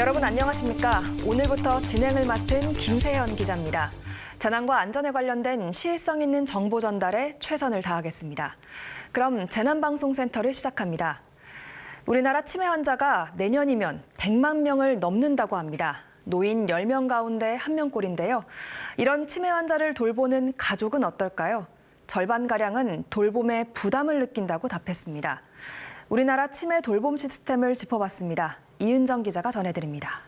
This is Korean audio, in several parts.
여러분 안녕하십니까? 오늘부터 진행을 맡은 김세현 기자입니다. 재난과 안전에 관련된 시의성 있는 정보 전달에 최선을 다하겠습니다. 그럼 재난방송센터를 시작합니다. 우리나라 치매 환자가 내년이면 100만 명을 넘는다고 합니다. 노인 10명 가운데 1명꼴인데요. 이런 치매 환자를 돌보는 가족은 어떨까요? 절반가량은 돌봄에 부담을 느낀다고 답했습니다. 우리나라 치매 돌봄 시스템을 짚어봤습니다. 이은정 기자가 전해드립니다.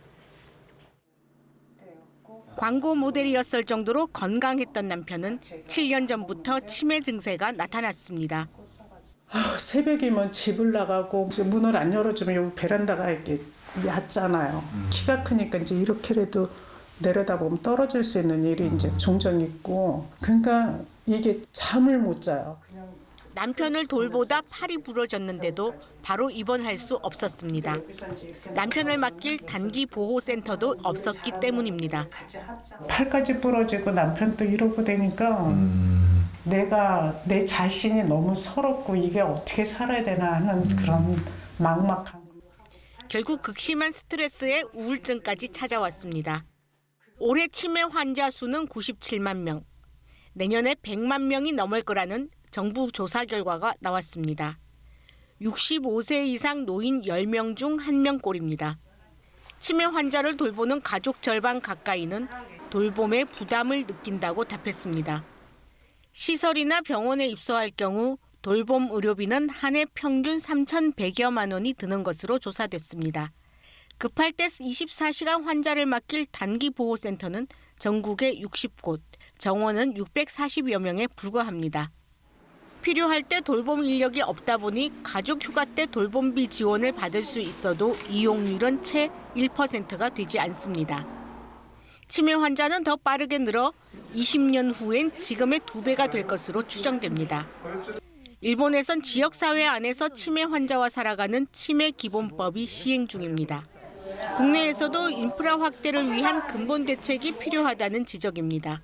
광고 모델이었을 정도로 건강했던 남편은 7년 전부터 치매 증세가 나타났습니다. 아, 새벽이면 집을 나가고 이제 문을 안 열어주면 여기 베란다가 이렇게 얕잖아요. 키가 크니까 이제 이렇게라도 내려다보면 떨어질 수 있는 일이 이제 종종 있고 그러니까 이게 잠을 못 자요. 남편을 돌보다 팔이 부러졌는데도 바로 입원할 수 없었습니다. 남편을 맡길 단기 보호센터도 없었기 때문입니다. 팔까지 부러지고 남편도 이러고 되니까 내가 내 자신이 너무 서럽고 이게 어떻게 살아야 되나 하는 그런 막막한 결국 극심한 스트레스에 우울증까지 찾아왔습니다. 올해 치매 환자 수는 97만 명, 내년에 100만 명이 넘을 거라는 정부 조사 결과가 나왔습니다. 65세 이상 노인 10명 중 1명꼴입니다. 치매 환자를 돌보는 가족 절반 가까이는 돌봄에 부담을 느낀다고 답했습니다. 시설이나 병원에 입소할 경우 돌봄 의료비는 한 해 평균 3,100여만 원이 드는 것으로 조사됐습니다. 급할 때 24시간 환자를 맡길 단기 보호센터는 전국에 60곳, 정원은 640여 명에 불과합니다. 필요할 때 돌봄 인력이 없다 보니 가족 휴가 때 돌봄비 지원을 받을 수 있어도 이용률은 채 1%가 되지 않습니다. 치매 환자는 더 빠르게 늘어 20년 후엔 지금의 두 배가 될 것으로 추정됩니다. 일본에선 지역사회 안에서 치매 환자와 살아가는 치매 기본법이 시행 중입니다. 국내에서도 인프라 확대를 위한 근본 대책이 필요하다는 지적입니다.